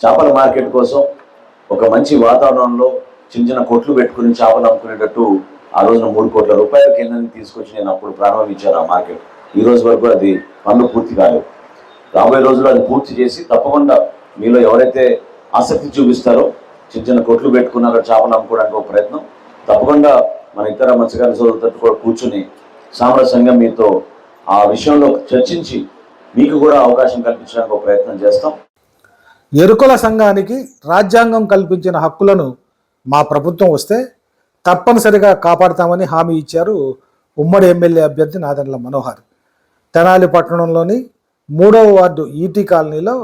చేపల మార్కెట్ కోసం ఒక మంచి వాతావరణంలో చిన్న చిన్న కొట్లు పెట్టుకుని చేపలు అమ్ముకునేటట్టు ఆ రోజున మూడు కోట్ల రూపాయల కేంద్రాన్ని తీసుకొచ్చి నేను అప్పుడు ప్రారంభించాను ఆ మార్కెట్. ఈ రోజు వరకు అది పనులు పూర్తి కాలేదు. రాబోయే రోజుల్లో అది పూర్తి చేసి తప్పకుండా మీలో ఎవరైతే ఆసక్తి చూపిస్తారో చిన్న చిన్న కొట్లు పెట్టుకున్నారో చేపలు అమ్ముకోవడానికి ఒక ప్రయత్నం. తప్పకుండా మన ఇతర మత్స్యకారుల సోదరులతో కూడా కూర్చుని సామరస్యంగా మీతో ఆ విషయంలో చర్చించి మీకు కూడా అవకాశం కల్పించడానికి ఒక ప్రయత్నం చేస్తాం. ఎరుకుల సంఘానికి రాజ్యాంగం కల్పించిన హక్కులను మా ప్రభుత్వం వస్తే తప్పనిసరిగా కాపాడతామని హామీ ఇచ్చారు ఉమ్మడి ఎమ్మెల్యే అభ్యర్థి నాదెండ్ల మనోహర్. తెనాలి పట్టణంలోని మూడవ వార్డు ఈటీ కాలనీలో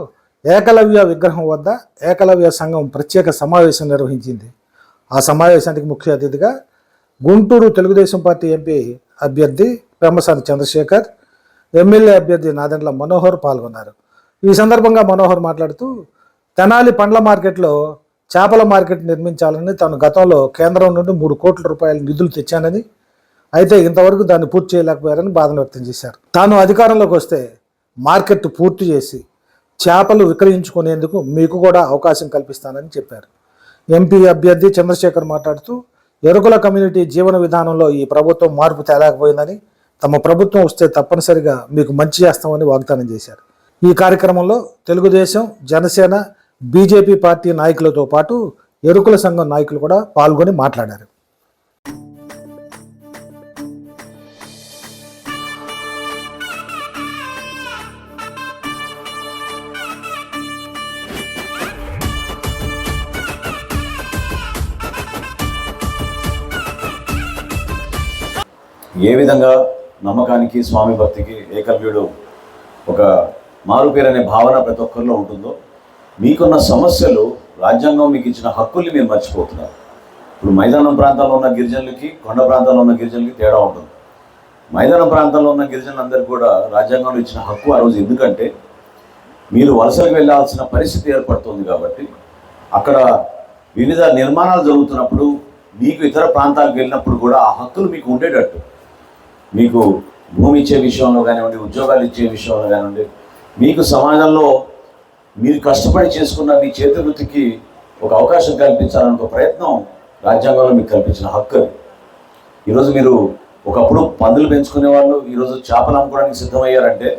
ఏకలవ్య విగ్రహం వద్ద ఏకలవ్య సంఘం ప్రత్యేక సమావేశం నిర్వహించింది. ఆ సమావేశానికి ముఖ్య అతిథిగా గుంటూరు తెలుగుదేశం పార్టీ ఎంపీ అభ్యర్థి పెమ్మసాని చంద్రశేఖర్ ఎమ్మెల్యే అభ్యర్థి నాదెండ్ల మనోహర్ పాల్గొన్నారు. ఈ సందర్భంగా మనోహర్ మాట్లాడుతూ తెనాలి పండ్ల మార్కెట్లో చేపల మార్కెట్ నిర్మించాలని తాను గతంలో కేంద్రం నుండి మూడు కోట్ల రూపాయల నిధులు తెచ్చానని అయితే ఇంతవరకు దాన్ని పూర్తి చేయలేకపోయారని బాధను వ్యక్తం చేశారు. తాను అధికారంలోకి వస్తే మార్కెట్ పూర్తి చేసి చేపలు విక్రయించుకునేందుకు మీకు కూడా అవకాశం కల్పిస్తానని చెప్పారు. ఎంపీ అభ్యర్థి చంద్రశేఖర్ మాట్లాడుతూ ఎరుకుల కమ్యూనిటీ జీవన విధానంలో ఈ ప్రభుత్వం మార్పు తేలేకపోయిందని తమ ప్రభుత్వం వస్తే తప్పనిసరిగా మీకు మంచి చేస్తామని వాగ్దానం చేశారు. ఈ కార్యక్రమంలో తెలుగుదేశం జనసేన బీజేపీ పార్టీ నాయకులతో పాటు ఎరుకుల సంఘం నాయకులు కూడా పాల్గొని మాట్లాడారు. ఏ విధంగా నమ్మకానికి స్వామి భక్తికి ఏకవ్యుడు ఒక మారుపేరు అనే భావన ప్రతి ఒక్కరిలో ఉంటుందో మీకున్న సమస్యలు రాజ్యాంగం మీకు ఇచ్చిన హక్కుల్ని మీరు మర్చిపోతున్నారు. ఇప్పుడు మైదానం ప్రాంతాల్లో ఉన్న గిరిజనులకి కొండ ప్రాంతాల్లో ఉన్న గిరిజనులకి తేడా ఉంటుంది. మైదానం ప్రాంతంలో ఉన్న గిరిజనులందరికీ కూడా రాజ్యాంగంలో ఇచ్చిన హక్కు ఆ రోజు ఎందుకంటే మీరు వలసలకు వెళ్ళాల్సిన పరిస్థితి ఏర్పడుతుంది కాబట్టి అక్కడ వివిధ నిర్మాణాలు జరుగుతున్నప్పుడు మీకు ఇతర ప్రాంతాలకు వెళ్ళినప్పుడు కూడా ఆ హక్కులు మీకు ఉండేటట్టు. మీకు భూమి ఇచ్చే విషయంలో కానివ్వండి ఉద్యోగాలు ఇచ్చే విషయంలో కానివ్వండి మీకు సమాజంలో మీరు కష్టపడి చేసుకున్న మీ చేతి వృత్తికి ఒక అవకాశం కల్పించాలని ఒక ప్రయత్నం రాజ్యాంగంలో మీకు కల్పించిన హక్కు ఈరోజు మీరు ఒకప్పుడు పందులు పెంచుకునే వాళ్ళు ఈరోజు చేపలు అమ్ముకోవడానికి సిద్ధమయ్యారంటే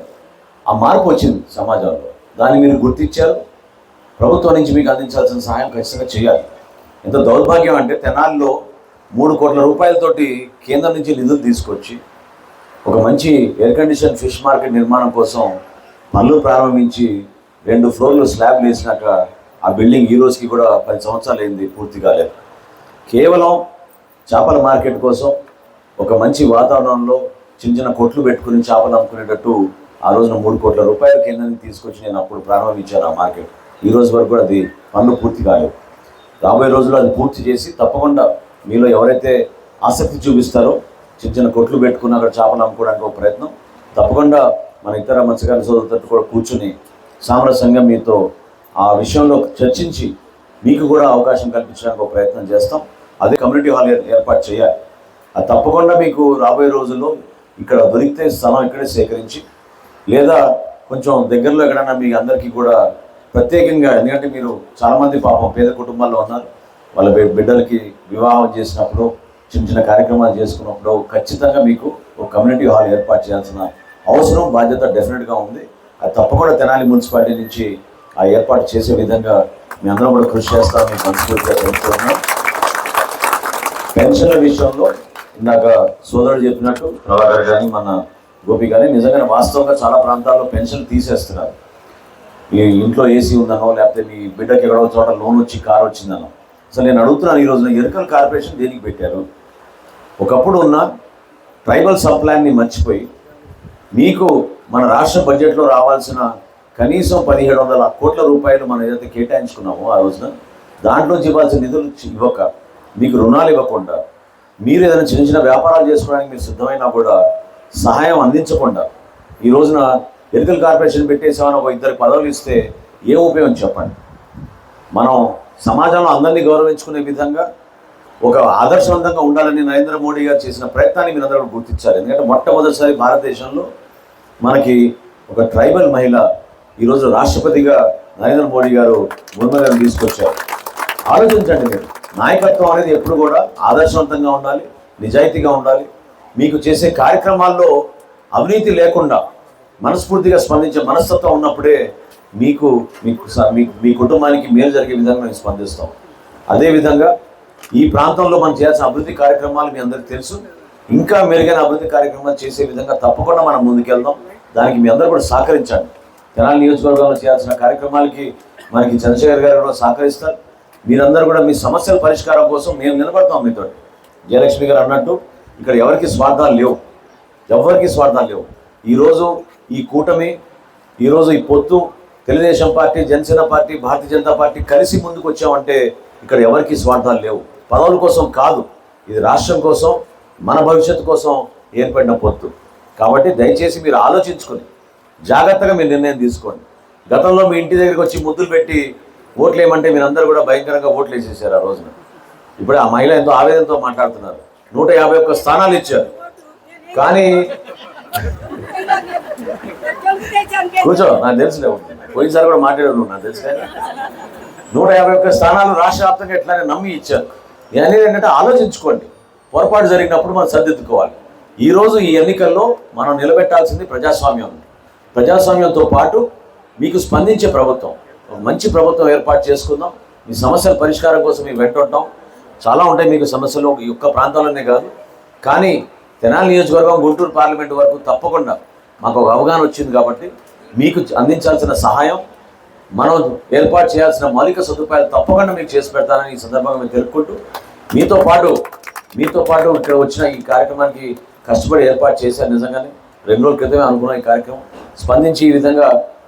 ఆ మార్పు వచ్చింది సమాజంలో. దాన్ని మీరు గుర్తించారు. ప్రభుత్వం నుంచి మీకు అందించాల్సిన సహాయం ఖచ్చితంగా చేయాలి. ఎంత దౌర్భాగ్యం అంటే తెనాలిలో మూడు కోట్ల రూపాయలతోటి కేంద్రం నుంచి నిధులు తీసుకొచ్చి ఒక మంచి ఎయిర్ కండిషన్ ఫిష్ మార్కెట్ నిర్మాణం కోసం పనులు ప్రారంభించి రెండు ఫ్లోర్లు స్లాబ్ వేసినాక ఆ బిల్డింగ్ ఈ రోజుకి కూడా పది సంవత్సరాలు అయింది పూర్తి కాలేదు. కేవలం చేపల మార్కెట్ కోసం ఒక మంచి వాతావరణంలో చిన్న చిన్న కొట్లు పెట్టుకుని చేపలు అమ్ముకునేటట్టు ఆ రోజున మూడు కోట్ల రూపాయల కేంద్రాన్ని తీసుకొచ్చి నేను అప్పుడు ప్రారంభించాను ఆ మార్కెట్. ఈ రోజు వరకు కూడా అది పనులు పూర్తి కాలేదు. రాబోయే రోజుల్లో అది పూర్తి చేసి తప్పకుండా మీలో ఎవరైతే ఆసక్తి చూపిస్తారో చిన్న చిన్న కొట్లు పెట్టుకుని అక్కడ చేపలు అమ్ముకోవడానికి ఒక ప్రయత్నం తప్పకుండా మన ఇతర మత్స్యకార సోదరులతో కూడా కూర్చుని సామరస్యంగా మీతో ఆ విషయంలో చర్చించి మీకు కూడా అవకాశం కల్పించడానికి ఒక ప్రయత్నం చేస్తాం. అదే కమ్యూనిటీ హాల్ ఏర్పాటు చేయాలి. అది తప్పకుండా మీకు రాబోయే రోజుల్లో ఇక్కడ దొరికితే స్థలం ఇక్కడే సేకరించి లేదా కొంచెం దగ్గరలో ఎక్కడైనా మీ అందరికీ కూడా ప్రత్యేకంగా ఎందుకంటే మీరు చాలామంది పాపం పేద కుటుంబాల్లో ఉన్నారు. వాళ్ళ బిడ్డలకి వివాహం చేసినప్పుడు చిన్న చిన్న కార్యక్రమాలు చేసుకున్నప్పుడు ఖచ్చితంగా మీకు ఒక కమ్యూనిటీ హాల్ ఏర్పాటు చేయాల్సిన అవసరం బాధ్యత డెఫినెట్గా ఉంది. అది తప్పకుండా తెనాలి మున్సిపాలిటీ నుంచి ఆ ఏర్పాటు చేసే విధంగా మీ అందరం కూడా కృషి చేస్తామని మనస్ఫూర్తిగా తెలుస్తున్నాం పెన్షన్ల విషయంలో ఇందాక సోదరుడు చెప్పినట్టు ప్రభాకర్ కానీ మన గోపి కానీ నిజంగానే వాస్తవంగా చాలా ప్రాంతాల్లో పెన్షన్ తీసేస్తున్నారు. మీ ఇంట్లో ఏసీ ఉందనో లేకపోతే మీ బిడ్డకి ఎక్కడో చోట లోన్ వచ్చి కార్ వచ్చిందనో. అసలు నేను అడుగుతున్నాను ఈ రోజున ఎరుకల్ కార్పొరేషన్ దేనికి పెట్టారు? ఒకప్పుడు ఉన్న ట్రైబల్ సబ్ ప్లాన్ని మర్చిపోయి మీకు మన రాష్ట్ర బడ్జెట్లో రావాల్సిన కనీసం పదిహేడు వందల కోట్ల రూపాయలు మనం ఏదైతే కేటాయించుకున్నామో ఆ రోజున దాంట్లోంచి ఇవ్వాల్సిన నిధులు ఇవ్వక మీకు రుణాలు ఇవ్వకుండా మీరు ఏదైనా చిన్న చిన్న వ్యాపారాలు చేసుకోవడానికి మీరు సిద్ధమైనా కూడా సహాయం అందించకుండా ఈ రోజున ఎరికల్ కార్పొరేషన్ పెట్టేసామని ఒక ఇద్దరు పదవులు ఇస్తే ఏం ఉపయోగం చెప్పండి? మనం సమాజంలో అందరినీ గౌరవించుకునే విధంగా ఒక ఆదర్శవంతంగా ఉండాలని నరేంద్ర మోడీ గారు చేసిన ప్రయత్నాన్ని మీరు అందరూ గుర్తించారు ఎందుకంటే మొట్టమొదటిసారి భారతదేశంలో మనకి ఒక ట్రైబల్ మహిళ ఈరోజు రాష్ట్రపతిగా నరేంద్ర మోడీ గారు ముర్మ తీసుకొచ్చారు. ఆలోచించండి మీరు. నాయకత్వం అనేది ఎప్పుడు కూడా ఆదర్శవంతంగా ఉండాలి నిజాయితీగా ఉండాలి. మీకు చేసే కార్యక్రమాల్లో అవినీతి లేకుండా మనస్ఫూర్తిగా స్పందించే మనస్తత్వం ఉన్నప్పుడే మీకు మీకు స- మీ మీ కుటుంబానికి మేలు జరిగే విధంగా మేము స్పందిస్తాం. అదేవిధంగా ఈ ప్రాంతంలో మనం చేయాల్సిన అభివృద్ధి కార్యక్రమాలు మీ అందరికీ తెలుసు. ఇంకా మెరుగైన అభివృద్ధి కార్యక్రమాలు చేసే విధంగా తప్పకుండా మనం ముందుకెళ్దాం. దానికి మీ అందరూ కూడా సహకరించండి. తెనాలి నియోజకవర్గంలో చేయాల్సిన కార్యక్రమాలకి మనకి చంద్రశేఖర్ గారు కూడా సహకరిస్తారు. మీరందరూ కూడా మీ సమస్యల పరిష్కారం కోసం మేము నిలబడతాం మీతో. జయలక్ష్మి గారు అన్నట్టు ఇక్కడ ఎవరికి స్వార్థాలు లేవు. ఎవరికి స్వార్థాలు లేవు. ఈరోజు ఈ కూటమి ఈరోజు ఈ పొత్తు Telugu Desam party Janasena party Bharatiya Janata party కలిసి ముందుకు వచ్చామంటే ఇక్కడ ఎవరికి స్వార్థాలు లేవు. పదవుల కోసం కాదు ఇది రాష్ట్రం కోసం మన భవిష్యత్తు కోసం ఏర్పడిన పొత్తు. కాబట్టి దయచేసి మీరు ఆలోచించుకొని జాగ్రత్తగా మీరు నిర్ణయం తీసుకోండి. గతంలో మీ ఇంటి దగ్గరికి వచ్చి ముద్దులు పెట్టి ఓట్లు వేయమంటే మీరందరూ కూడా భయంకరంగా ఓట్లు వేసేసారు ఆ రోజున. ఇప్పుడు ఆ మహిళ ఎంతో ఆవేదనతో మాట్లాడుతున్నారు. నూట యాభై ఒక్క స్థానాలు ఇచ్చారు. కానీ కూర్చో నాకు తెలుసులే పోయినసారి కూడా మాట్లాడారు నాకు తెలుసు కానీ. నూట యాభై ఒక్క స్థానాలు రాష్ట్ర వ్యాప్తంగా ఎట్లానే నమ్మి ఇచ్చారు. నేను అనేది ఏంటంటే ఆలోచించుకోండి. పొరపాటు జరిగినప్పుడు మనం సర్దిద్దుకోవాలి. ఈరోజు ఈ ఎన్నికల్లో మనం నిలబెట్టాల్సింది ప్రజాస్వామ్యం. ప్రజాస్వామ్యంతో పాటు మీకు స్పందించే ప్రభుత్వం. మంచి ప్రభుత్వం ఏర్పాటు చేసుకుందాం. మీ సమస్యల పరిష్కారం కోసం మేము వెంటుంటాం చాలా ఉంటాయి మీకు సమస్యలు ఈ యొక్క ప్రాంతంలోనే కాదు. కానీ తెనాలి నియోజకవర్గం గుంటూరు పార్లమెంట్ వరకు తప్పకుండా మాకు ఒక అవగాహన వచ్చింది కాబట్టి మీకు అందించాల్సిన సహాయం మనం ఏర్పాటు చేయాల్సిన మౌలిక సదుపాయాలు తప్పకుండా మీకు చేసి పెడతానని ఈ సందర్భంగా మేము తెలుపుకుంటూ మీతో పాటు మీతో పాటు ఇక్కడ వచ్చిన ఈ కార్యక్రమానికి కష్టపడి ఏర్పాటు చేశారు నిజంగానే. రెండు రోజుల క్రితమే అనుకున్న ఈ కార్యక్రమం. స్పందించి ఈ విధంగా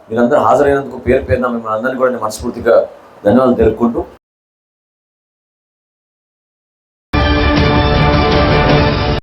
మీరందరూ హాజరైనందుకు పేరు పేరున మిమ్మల్ని అందరినీ కూడా నేను మనస్ఫూర్తిగా ధన్యవాదాలు తెలుపుకుంటూ